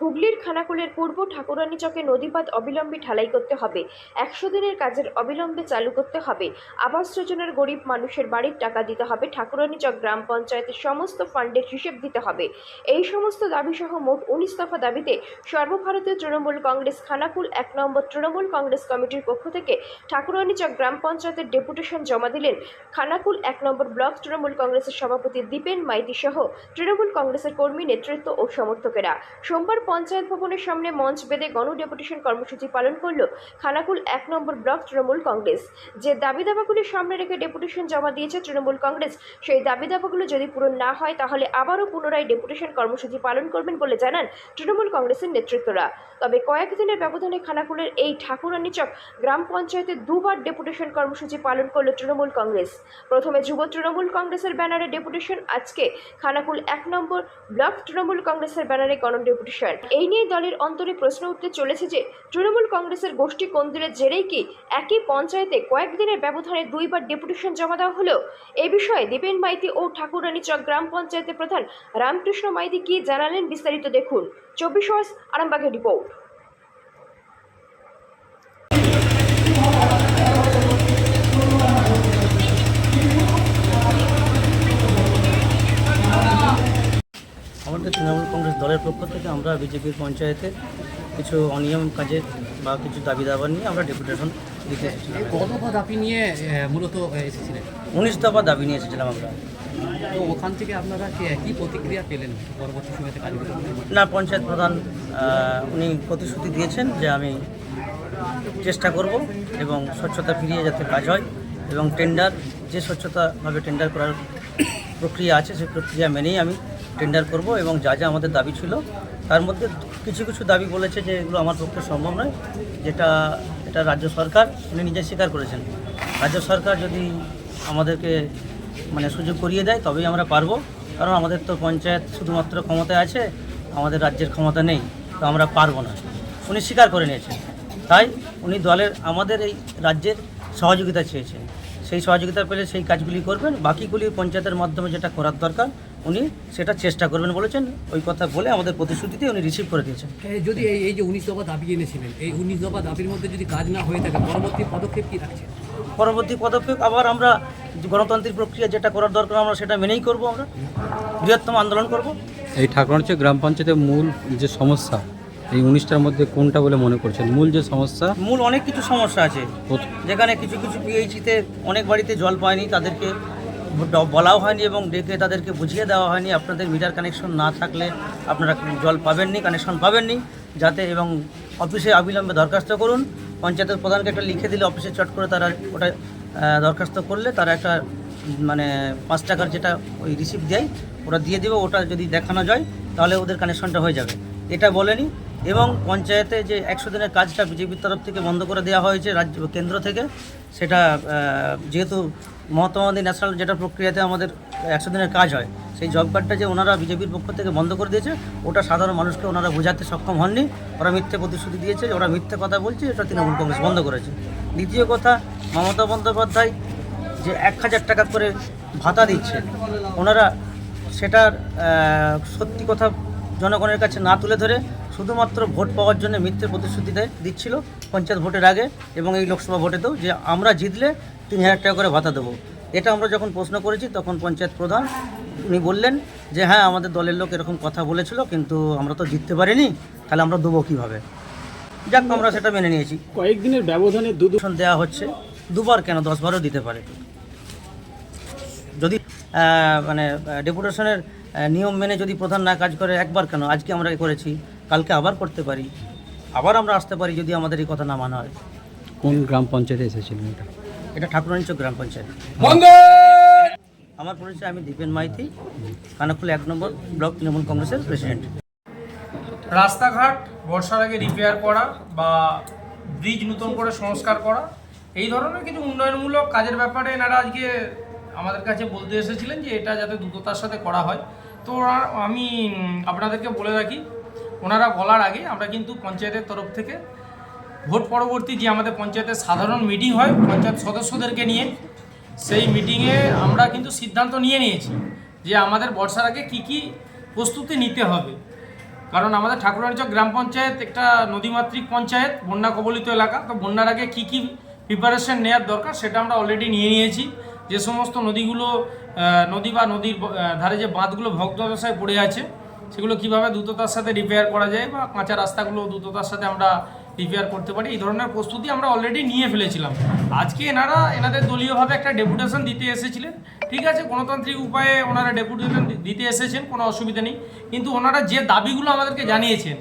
হুগলির খানাকুলের পূর্ব ঠাকুরানী চকে নদীপাত অবিলম্বে ঢালাই করতে হবে। একশো দিনের কাজের অবিলম্বে চালু করতে হবে। আবাস যোজনার গরিব মানুষের বাড়ির টাকা দিতে হবে। ঠাকুরানী চক গ্রাম পঞ্চায়েতের সমস্ত ফান্ডের হিসেব দিতে হবে। এই সমস্ত দাবিসহ মোট উনিশ দফা দাবিতে সর্বভারতীয় তৃণমূল কংগ্রেস খানাকুল এক নম্বর তৃণমূল কংগ্রেস কমিটির পক্ষ থেকে ঠাকুরানী চক গ্রাম পঞ্চায়েতের ডেপুটেশন জমা দিলেন খানাকুল এক নম্বর ব্লক তৃণমূল কংগ্রেসের সভাপতি দীপেন মাইতি সহ তৃণমূল কংগ্রেসের কর্মী নেতৃত্ব ও সমর্থকেরা। সোমবার পঞ্চায়েত ভবনের সামনে মঞ্চ বেঁধে গণ ডেপুটেশন কর্মসূচি পালন করল খানাকুল এক নম্বর ব্লক তৃণমূল কংগ্রেস। যে দাবি দাবাগুলি সামনে রেখে ডেপুটেশন জমা দিয়েছে তৃণমূল কংগ্রেস, সেই দাবি দাবাগুলো যদি পূরণ না হয়, তাহলে আবারও পুনরায় ডেপুটেশন কর্মসূচি পালন করবেন বলে জানান তৃণমূল কংগ্রেসের নেতৃত্বরা। তবে কয়েকদিনের ব্যবধানে খানাকুলের এই ঠাকুরানী চক গ্রাম পঞ্চায়েতে দুবার ডেপুটেশন কর্মসূচি পালন করল তৃণমূল কংগ্রেস। প্রথমে যুব তৃণমূল কংগ্রেসের ব্যানারে ডেপুটেশন, আজকে খানাকুল এক নম্বর ব্লক তৃণমূল কংগ্রেসের ব্যানারে গণ ডেপুটেশন। এই নিয়ে দলের অন্তরে প্রশ্ন উঠতে চলেছে যে, তৃণমূল কংগ্রেসের গোষ্ঠী কন্দুরের জেরেই কি একই পঞ্চায়েতে কয়েকদিনের ব্যবধানে দুইবার ডেপুটেশন জমা দেওয়া হলেও এ বিষয়ে দীপেন মাইতি ও ঠাকুরানী চক গ্রাম পঞ্চায়েতের প্রধান রামকৃষ্ণ মাইতি কি জানালেন বিস্তারিত দেখুন। চব্বিশ আরামবাগের রিপোর্ট আমাদের তৃণমূল কংগ্রেস দলের পক্ষ থেকে আমরা বিজেপির পঞ্চায়েতে কিছু অনিয়ম কাজের বা কিছু দাবি দাবা নিয়ে আমরা ডেপুটেশন দিতে এসেছিলাম। কত পদ নিয়ে মূলত এসেছিলেন? উনিশ দফা দাবি নিয়ে এসেছিলাম আমরা। তো ওখান থেকে আপনারা কি- প্রতিক্রিয়া পেলেন পরবর্তী সময়তে না পঞ্চায়েত প্রধান উনি প্রতিশ্রুতি দিয়েছেন যে আমি চেষ্টা করব এবং স্বচ্ছতা ফিরিয়ে যাতে কাজ হয় এবং টেন্ডার যে স্বচ্ছতাভাবে টেন্ডার করার প্রক্রিয়া আছে সেই প্রক্রিয়া মেনেই আমি টেন্ডার করব এবং যা যা আমাদের দাবি ছিল, তার মধ্যে কিছু কিছু দাবি বলেছে যে এগুলো আমার পক্ষে সম্ভব নয়, যেটা, এটা রাজ্য সরকার, উনি নিজে স্বীকার করেছেন। রাজ্য সরকার যদি আমাদেরকে মানে সুযোগ করিয়ে দেয়, তবেই আমরা পারব, কারণ আমাদের তো পঞ্চায়েত শুধুমাত্র ক্ষমতায় আছে, আমাদের রাজ্যের ক্ষমতা নেই, তো আমরা পারব না। উনি স্বীকার করে নিয়েছেন। তাই উনি দলের, আমাদের এই রাজ্যের সহযোগিতা চেয়েছেন। সেই সহযোগিতা পেলে সেই কাজগুলি করবেন। বাকিগুলি পঞ্চায়েতের মাধ্যমে যেটা করার দরকার উনি সেটা চেষ্টা করবেন বলেছেন। ওই কথা বলে আমাদের প্রতিশ্রুতিতে উনি রিসিভ করে দিয়েছেন। যদি এই এই যে উনিশ দফা দাবি এনেছিলেন এই উনিশ দফা দাবির মধ্যে যদি কাজ না হয়ে থাকে পরবর্তী পদক্ষেপ কী রাখছে পরবর্তী পদক্ষেপ আবার আমরা গণতান্ত্রিক প্রক্রিয়া যেটা করার দরকার আমরা সেটা মেনেই করব আমরা। বৃহত্তম আন্দোলন করব। এই ঠাকুরঞ্চ গ্রাম পঞ্চায়েতের মূল যে সমস্যা এই উনিশটার মধ্যে কোনটা বলে মনে করছেন? মূল যে সমস্যা? মূল অনেক কিছু সমস্যা আছে। যেখানে কিছু কিছু পিএইচিতে অনেক বাড়িতে জল পায়নি তাদেরকে বলাও হয়নি এবং ডেকে তাদেরকে বুঝিয়ে দেওয়া হয়নি। আপনাদের মিটার কানেকশন না থাকলে আপনারা জল পাবেননি কানেকশন পাবেননি যাতে এবং অফিসে অবিলম্বে দরখাস্ত করুন। পঞ্চায়েতের প্রধানকে একটা লিখে দিলে অফিসে চট করে তারা ওটা দরখাস্ত করলে তারা একটা মানে পাঁচ টাকার যেটা ওই রিসিপ্ট দেয় ওটা দিয়ে দেবে ওটা যদি দেখানো যায় তাহলে ওদের কানেকশনটা হয়ে যাবে। এটা বলেনি এবং পঞ্চায়েতে যে একশো দিনের কাজটা বিজেপির তরফ থেকে বন্ধ করে দেওয়া হয়েছে রাজ্য কেন্দ্র থেকে, সেটা যেহেতু মহাত্মা গান্ধী ন্যাশনাল যেটা প্রক্রিয়াতে আমাদের একশো দিনের কাজ হয়, সেই জব কার্ডটা যে ওনারা বিজেপির পক্ষ থেকে বন্ধ করে দিয়েছে, ওটা সাধারণ মানুষকে ওনারা বোঝাতে সক্ষম হননি, ওরা মিথ্যে প্রতিশ্রুতি দিয়েছে, ওরা মিথ্যে কথা বলছে, এটা তৃণমূল কংগ্রেস বন্ধ করেছে। দ্বিতীয় কথা, মমতা বন্দ্যোপাধ্যায় যে এক হাজার টাকা করে ভাতা দিচ্ছে, ওনারা সেটার সত্যি কথা জনগণের কাছে না তুলে ধরে শুধুমাত্র ভোট পাওয়ার জন্য মিথ্যে প্রতিশ্রুতি দেয় দিচ্ছিল পঞ্চায়েত ভোটের আগে এবং এই লোকসভা ভোটেতেও যে আমরা জিতলে তিন হাজার টাকা করে ভাতা দেবো। এটা আমরা যখন প্রশ্ন করেছি তখন পঞ্চায়েত প্রধান উনি বললেন যে হ্যাঁ আমাদের দলের লোক এরকম কথা বলেছিল কিন্তু আমরা তো জিততে পারিনি তাহলে আমরা দেবো কীভাবে? যাক আমরা সেটা মেনে নিয়েছি। কয়েকদিনের ব্যবধানে দু দূষণ দেওয়া হচ্ছে দুবার কেন দশ বারও দিতে পারে। যদি মানে ডেপুটেশনের নিয়ম মেনে যদি প্রধান না কাজ করে একবার কেন? আজকে আমরা এ করেছি। কালকে আবার করতে পারি। আবার আমরা আসতে পারি যদি আমাদের এই কথা না মানা হয়। কোন গ্রাম পঞ্চায়েতে এসেছিলেন এটা? এটা ঠাকুরানীচক গ্রাম পঞ্চায়েত। আমার পরিচয় আমি দীপেন মাইতি কানাকুল এক নম্বর ব্লক তৃণমূল কংগ্রেসের প্রেসিডেন্ট। রাস্তাঘাট বর্ষার আগে রিপেয়ার করা বা ব্রিজ নতুন করে সংস্কার করা এই ধরনের কিছু উন্নয়নমূলক কাজের ব্যাপারে এনারা আজকে আমাদের কাছে বলতে এসেছিলেন যে এটা যাতে দ্রুততার সাথে করা হয়। তো আমি আপনাদেরকে বলে রাখি ওনারা বলার আগে আমরা কিন্তু পঞ্চায়েতের তরফ থেকে ভোট পরবর্তী যে আমাদের পঞ্চায়েতের সাধারণ মিটিং হয়, পঞ্চায়েত সদস্যদেরকে নিয়ে, সেই মিটিংয়ে আমরা কিন্তু সিদ্ধান্ত নিয়ে নিয়েছি যে আমাদের বর্ষার আগে কী কী প্রস্তুতি নিতে হবে। কারণ আমাদের ঠাকুরানীচক গ্রাম পঞ্চায়েত একটা নদীমাতৃক পঞ্চায়েত, বন্যা কবলিত এলাকা। তো বন্যার আগে কী কী প্রিপারেশন নেওয়ার দরকার সেটা আমরা অলরেডি নিয়ে নিয়েছি। যে সমস্ত নদীগুলো নদী বা নদীর ধারে যে বাঁধগুলো ভগ্নাদশায় পড়ে আছে সেগুলো কীভাবে দ্রুততার সাথে রিপেয়ার করা যায় বা কাঁচা রাস্তাগুলো দ্রুততার সাথে আমরা রিপেয়ার করতে পারি, এই ধরনের প্রস্তুতি আমরা অলরেডি নিয়ে ফেলেছিলাম। আজকে এনারা, এনাদের দলীয়ভাবে একটা ডেপুটেশন দিতে এসেছিলেন, ঠিক আছে? গণতান্ত্রিক উপায়ে ওনারা ডেপুটেশন দিতে এসেছেন, কোনো অসুবিধা নেই। কিন্তু ওনারা যে দাবিগুলো আমাদেরকে জানিয়েছেন,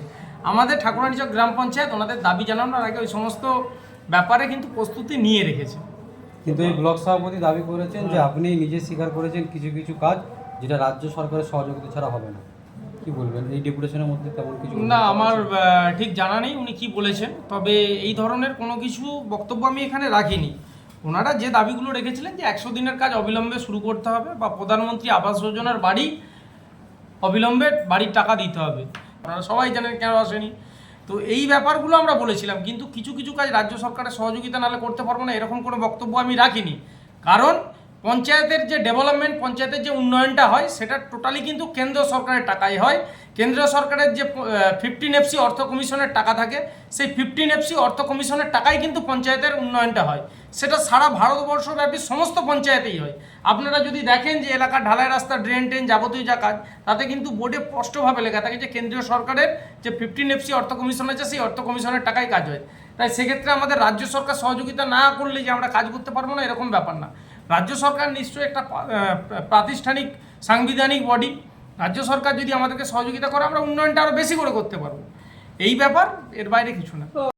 আমাদের ঠাকুরানীচক গ্রাম পঞ্চায়েত ওনাদের দাবি জানানোর আগে ওই সমস্ত ব্যাপারে কিন্তু প্রস্তুতি নিয়ে রেখেছে। কিন্তু এই ব্লক সভাপতি দাবি করেছেন যে আপনি নিজে স্বীকার করেছেন কিছু কিছু কাজ যেটা রাজ্য সরকারের সহযোগিতা ছাড়া হবে না। কি বলবেন? এই ডেপুটেশনের মধ্যে তেমন কিছু না আমার ঠিক জানা নেই উনি কি বলেছেন তবে এই ধরনের কোনো কিছু বক্তব্য আমি এখানে রাখিনি। ওনারা যে দাবিগুলো রেখেছিলেন যে একশো দিনের কাজ অবিলম্বে শুরু করতে হবে বা প্রধানমন্ত্রী আবাস যোজনার বাড়ি অবিলম্বে বাড়ির টাকা দিতে হবে। আপনারা সবাই জানেন কেন আসেনি। তো এই ব্যাপারগুলো আমরা বলেছিলাম কিন্তু কিছু কিছু কাজ রাজ্য সরকারের সহযোগিতা নালে করতে পারব না এরকম কোনো বক্তব্য আমি রাখিনি। কারণ পঞ্চায়েতের যে ডেভেলপমেন্ট পঞ্চায়েতের যে উন্নয়নটা হয়, সেটা টোটালি কিন্তু কেন্দ্র সরকারের টাকাই হয়। কেন্দ্র সরকারের যে ফিফটিন এফসি অর্থ কমিশনের টাকা থাকে, সেই ফিফটিন এফসি অর্থ কমিশনের টাকাই কিন্তু পঞ্চায়েতের উন্নয়নটা হয়। সেটা সারা ভারতবর্ষব্যাপী সমস্ত পঞ্চায়েতেই হয়। আপনারা যদি দেখেন যে এলাকার ঢালাই রাস্তা ড্রেন ট্রেন যাবতীয় যা কাজ, তাতে কিন্তু বোর্ডে স্পষ্টভাবে লেখা থাকে যে কেন্দ্রীয় সরকারের যে ফিফটিন এফসি অর্থ কমিশন আছে, সেই অর্থ কমিশনের টাকাই কাজ হয়। তাই সেক্ষেত্রে আমাদের রাজ্য সরকার সহযোগিতা না করলে যে আমরা কাজ করতে পারব না, এরকম ব্যাপার না। রাজ্য সরকার নিশ্চয়ই একটা প্রাতিষ্ঠানিক সাংবিধানিক বডি রাজ্য সরকার যদি আমাদেরকে সহযোগিতা করে, আমরা উন্নয়নটা আরও বেশি করে করতে পারব। এই ব্যাপার, এর বাইরে কিছু না।